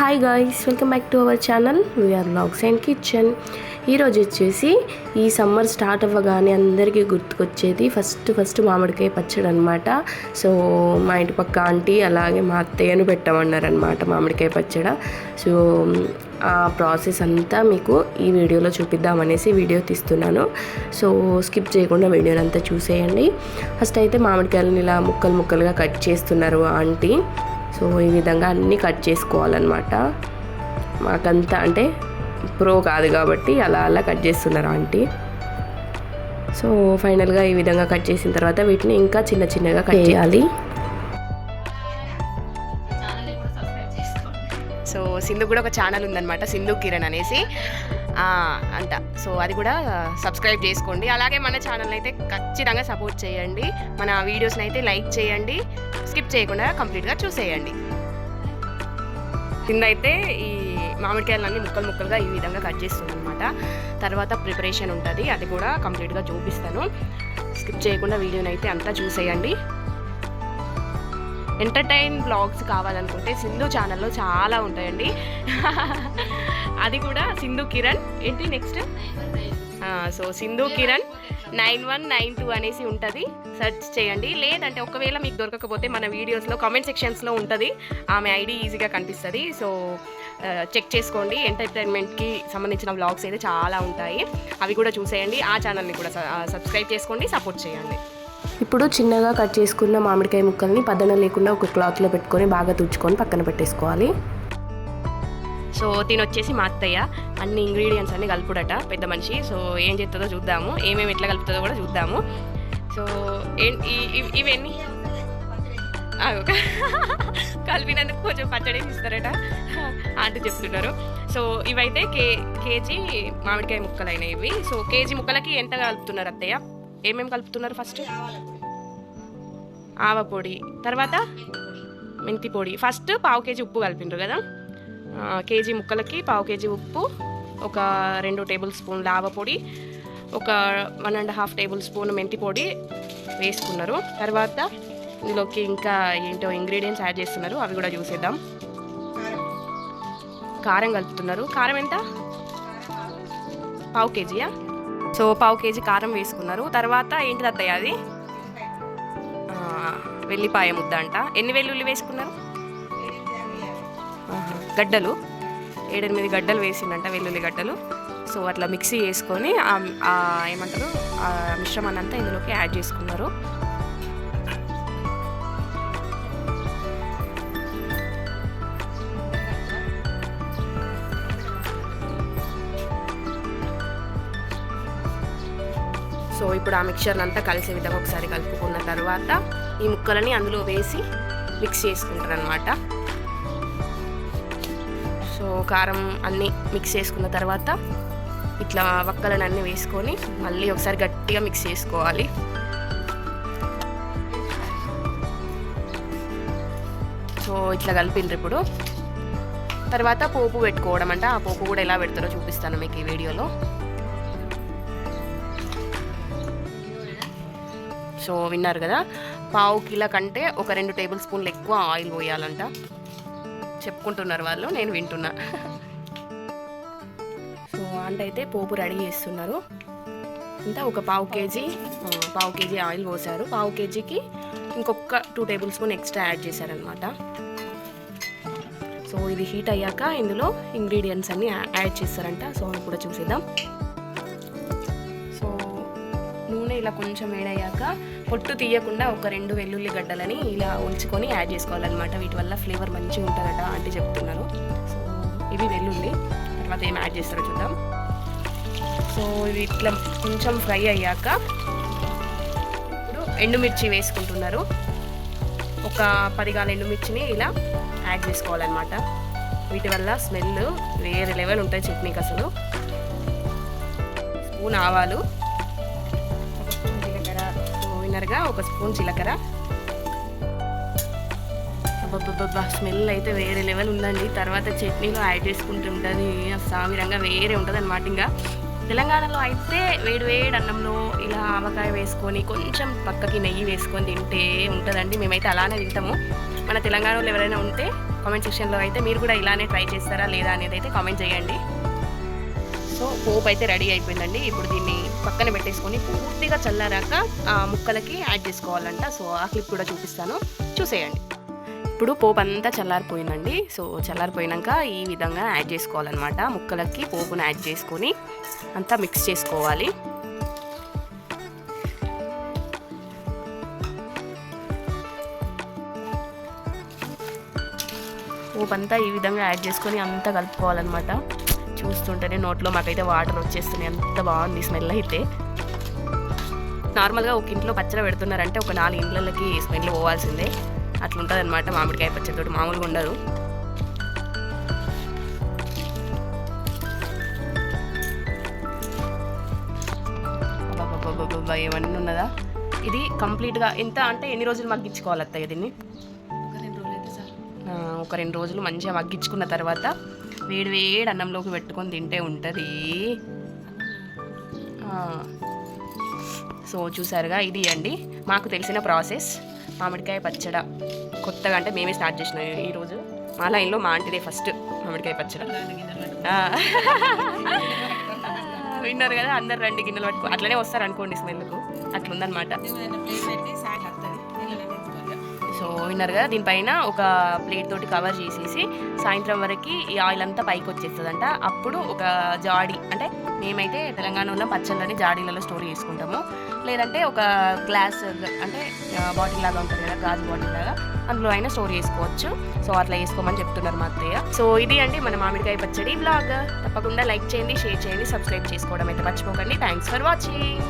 Hi guys welcome back to our channel VR blogs and kitchen ఈరోజు వచ్చేసి ఈ summer start అవ్వగానే అందరికీ గుర్తుకొచ్చేది ఫస్ట్ ఫస్ట్ మామిడికాయ పచ్చడి అనమాట సో మా ఇంటి పక్క ఆంటీ అలాగే మా అత్తయ్యను పెట్టమన్నారనమాట మామిడికాయ పచ్చడి. సో ఆ ప్రాసెస్ అంతా మీకు ఈ వీడియోలో చూపిద్దామనేసి వీడియో తీస్తున్నాను. సో స్కిప్ చేయకుండా వీడియోని అంతా చూసేయండి. ఫస్ట్ అయితే మామిడికాయలను ఇలా ముక్కలు ముక్కలుగా కట్ చేస్తున్నారు ఆంటీ సో ఈ విధంగా అన్నీ కట్ చేసుకోవాలన్నమాట. మాకంతా అంటే ప్రో కాదు కాబట్టి అలా అలా కట్ చేస్తున్నారు ఆంటీ. సో ఫైనల్గా ఈ విధంగా కట్ చేసిన తర్వాత వీటిని ఇంకా చిన్న చిన్నగా కట్ చేయాలి. సో సింధు కూడా ఒక ఛానల్ ఉందన్నమాట సింధు కిరణ్ అనేసి. అంట. సో అది కూడా సబ్స్క్రైబ్ చేసుకోండి. అలాగే మన ఛానల్ అయితే ఖచ్చితంగా సపోర్ట్ చేయండి. మన వీడియోస్ని అయితే లైక్ చేయండి. స్కిప్ చేయకుండా కంప్లీట్గా చూసేయండి. కింద అయితే ఈ మామిడికాయలన్నీ ముక్కలు ముక్కలుగా ఈ విధంగా కట్ చేస్తుంది అనమాట తర్వాత ప్రిపరేషన్ ఉంటుంది. అది కూడా కంప్లీట్గా చూపిస్తాను. స్కిప్ చేయకుండా వీడియోని అయితే అంతా చూసేయండి. ఎంటర్టైన్ బ్లాగ్స్ కావాలనుకుంటే సింధు ఛానల్లో చాలా ఉంటాయండి. అది కూడా సింధు కిరణ్. ఏంటి next so Sindhu Kiran nine one nine two అనేసి ఉంటుంది. సెర్చ్ చేయండి. లేదంటే ఒకవేళ మీకు దొరకకపోతే మన వీడియోస్లో కామెంట్ సెక్షన్స్లో ఉంటుంది. ఆమె ఐడి ఈజీగా కనిపిస్తుంది. సో చెక్ చేసుకోండి. ఎంటర్టైన్మెంట్కి సంబంధించిన బ్లాగ్స్ అయితే చాలా ఉంటాయి. అవి కూడా చూసేయండి. ఆ ఛానల్ని కూడా సబ్స్క్రైబ్ చేసుకోండి. సపోర్ట్ చేయండి. ఇప్పుడు చిన్నగా కట్ చేసుకున్న మామిడికాయ ముక్కల్ని పదన లేకుండా ఒక క్లాత్లో పెట్టుకొని బాగా తుడుచుకొని పక్కన పెట్టేసుకోవాలి. సో తిని వచ్చేసి మా అత్తయ్య అన్ని ఇంగ్రీడియంట్స్ అన్ని కలుపుడట పెద్ద మనిషి. సో ఏం చేస్తుందో చూద్దాము. ఏమేమి ఎట్లా కలుపుతుందో కూడా చూద్దాము. సో ఈ- ఇవి- ఇవన్నీ? ఒక కలిపినందుకు కొంచెం పచ్చడి ఇస్తారట అంటూ చెప్తున్నారు. సో ఇవైతే కే కేజీ మామిడికాయ ముక్కలు అయినాయి ఇవి సో కేజీ ముక్కలకి ఎంత కలుపుతున్నారు అత్తయ్య? ఏమేమి కలుపుతున్నారు ఫస్ట్? ఆవ పొడి తర్వాత? మెంతి పొడి ఫస్ట్ పావు కేజీ ఉప్పు కలిపిండ్రు కదా? కేజీ ముక్కలకి పావు కేజీ ఉప్పు ఒక రెండు టేబుల్ స్పూన్ లావ పొడి ఒక one and half tablespoon మెంతి పొడి వేసుకున్నారు. తర్వాత ఇందులోకి ఇంకా ఏంటో ఇంగ్రీడియంట్స్ యాడ్ చేస్తున్నారు. అవి కూడా చూసేద్దాం. కారం కలుపుతున్నారు. కారం ఎంత? పావు కేజీయా? సో పావు కేజీ కారం వేసుకున్నారు. తర్వాత ఏంటిది అత్తయ్య అది? వెల్లిపాయ ముద్ద అంట. ఎన్ని వెల్లుల్లి వేసుకున్నారు? గడ్డలు. ఏడెనిమిది గడ్డలు వేసిందంట వెల్లుల్లి గడ్డలు. సో అట్లా మిక్సీ చేసుకొని ఏమంటారు ఆ మిశ్రమాన్ని అంతా ఇందులోకి యాడ్ చేసుకున్నారు. సో ఇప్పుడు ఆ మిక్చర్ని అంతా కలిసే విధంగా ఒకసారి కలుపుకున్న తర్వాత ఈ ముక్కలని అందులో వేసి మిక్స్ చేసుకుంటారు అనమాట సో కారం అన్నీ మిక్స్ చేసుకున్న తర్వాత ఇట్లా వక్కలను అన్నీ వేసుకొని మళ్ళీ ఒకసారి గట్టిగా మిక్స్ చేసుకోవాలి. సో ఇట్లా కలిపిండ్రు ఇప్పుడు. తర్వాత పోపు పెట్టుకోవడం అంటే. ఆ పోపు కూడా ఎలా పెడతారో చూపిస్తాను మీకు ఈ వీడియోలో. సో విన్నారు కదా పావు కిలో కంటే ఒక రెండు టేబుల్ స్పూన్లు ఎక్కువ ఆయిల్ పోయాలంట. చెప్పుకుంటున్నారు వాళ్ళు నేను వింటున్నా. సో అంటే అయితే పోపు రెడీ చేస్తున్నారు. ఇంకా ఒక పావు కేజీ పావు కేజీ ఆయిల్ పోసారు. పావు కేజీకి ఇంకొక two tablespoon extra add చేశారనమాట సో ఇది హీట్ అయ్యాక ఇందులో ఇంగ్రీడియంట్స్ అన్నీ యా- యాడ్ చేస్తారంట. సో అది కూడా చూసేద్దాం. ఇలా కొంచెం వేడయ్యాక పొట్టు తీయకుండా ఒక రెండు వెల్లుల్లి గడ్డలని ఇలా ఉంచుకొని యాడ్ చేసుకోవాలన్నమాట. వీటి వల్ల ఫ్లేవర్ మంచిగా ఉంటుందట అంటే చెప్తున్నారు. సో ఇవి వెల్లుల్లి తర్వాత ఏం యాడ్ చేస్తారో చూద్దాం. సో ఇవి ఇట్లా కొంచెం ఫ్రై అయ్యాక ఇప్పుడు ఎండుమిర్చి వేసుకుంటున్నారు. ఒక పదిగాల ఎండుమిర్చిని ఇలా యాడ్ చేసుకోవాలన్నమాట. వీటి వల్ల స్మెల్ వేరే లెవెల్ ఉంటుంది చట్నీకి అసలు. స్పూన్ ఆవాలు విన్నర్గా ఒక స్పూన్ జీలకర్ర. అబ్బబ్బబ్బా స్మెల్ అయితే వేరే లెవెల్ ఉందండి. తర్వాత చట్నీలో యాడ్ చేసుకుంటుంటుంది సామిరంగా వేరే ఉంటుంది అనమాట ఇంకా. తెలంగాణలో అయితే వేడి వేడి అన్నంలో ఇలా ఆవకాయ వేసుకొని కొంచెం పక్కకి నెయ్యి వేసుకొని తింటే ఉంటుందండి. మేమైతే అలానే తింటాము. మన తెలంగాణలో ఎవరైనా ఉంటే కామెంట్ సెక్షన్లో అయితే మీరు కూడా ఇలానే ట్రై చేస్తారా లేదా అనేది అయితే కామెంట్ చేయండి. సో పోపు అయితే రెడీ అయిపోయిందండి. ఇప్పుడు దీన్ని పక్కన పెట్టేసుకొని పూర్తిగా చల్లారాక ఆ ముక్కలకి యాడ్ చేసుకోవాలంట. సో ఆ క్లిప్ కూడా చూపిస్తాను. చూసేయండి. ఇప్పుడు పోపు అంతా చల్లారిపోయిందండి. సో చల్లారిపోయినాక ఈ విధంగా యాడ్ చేసుకోవాలన్నమాట. ముక్కలకి పోపును యాడ్ చేసుకొని అంతా మిక్స్ చేసుకోవాలి. పోపు అంతా ఈ విధంగా యాడ్ చేసుకొని అంతా కలుపుకోవాలన్నమాట. చూస్తుంటేనే నోట్లో మాకైతే వాటర్ వచ్చేస్తున్నాయి. ఎంత బాగుంది స్మెల్ అయితే. నార్మల్గా ఒక ఇంట్లో పచ్చడి పెడుతున్నారంటే ఒక నాలుగు ఇండ్లకి స్మెల్ పోవాల్సిందే. అట్లుంటుంది అనమాట మామిడికాయ పచ్చడితోటి మామూలుగా ఉండదు. ఏమన్నా ఉన్నదా? ఇది కంప్లీట్గా ఎంత అంటే ఎన్ని రోజులు మగ్గించుకోవాలి అత్తయ్య దీన్ని ఒక రెండు రోజులు మంచిగా మగ్గించుకున్న తర్వాత వేడి వేడి అన్నంలోకి పెట్టుకొని తింటే ఉంటుంది. సో చూసారుగా ఇది అండి. మాకు తెలిసిన ప్రాసెస్. మామిడికాయ పచ్చడ. కొత్తగా అంటే మేమే స్టార్ట్ చేసినాం ఈరోజు మా లైన్లో మా ఆంటీదే ఫస్ట్ మామిడికాయ పచ్చడ. విన్నారు కదా అందరు రెండు గిన్నెలు పట్టుకో. అట్లనే వస్తారు అనుకోండి స్మెల్కు. అట్లుందనమాట విన్నారు కదా దీనిపైన ఒక ప్లేట్ తోటి కవర్ చేసేసి సాయంత్రం వరకు ఈ ఆయిల్ అంతా పైకి వచ్చేస్తుందంట. అప్పుడు ఒక జాడి అంటే మేమైతే తెలంగాణలో పచ్చళ్ళని జాడీలలో స్టోర్ చేసుకుంటాము. లేదంటే ఒక గ్లాస్ అంటే బాటిల్ లాగా ఉంటుంది కదా గాజు బాటిల్ లాగా అందులో అయినా స్టోర్ చేసుకోవచ్చు. సో అట్లా చేసుకోమని చెప్తున్నారు మా అత్తయ్య. సో ఇది అండి మన మామిడికాయ పచ్చడి బ్లాగ్. తప్పకుండా లైక్ చేయండి షేర్ చేయండి సబ్స్క్రైబ్ చేసుకోవడం అయితే మర్చిపోకండి. Thanks for watching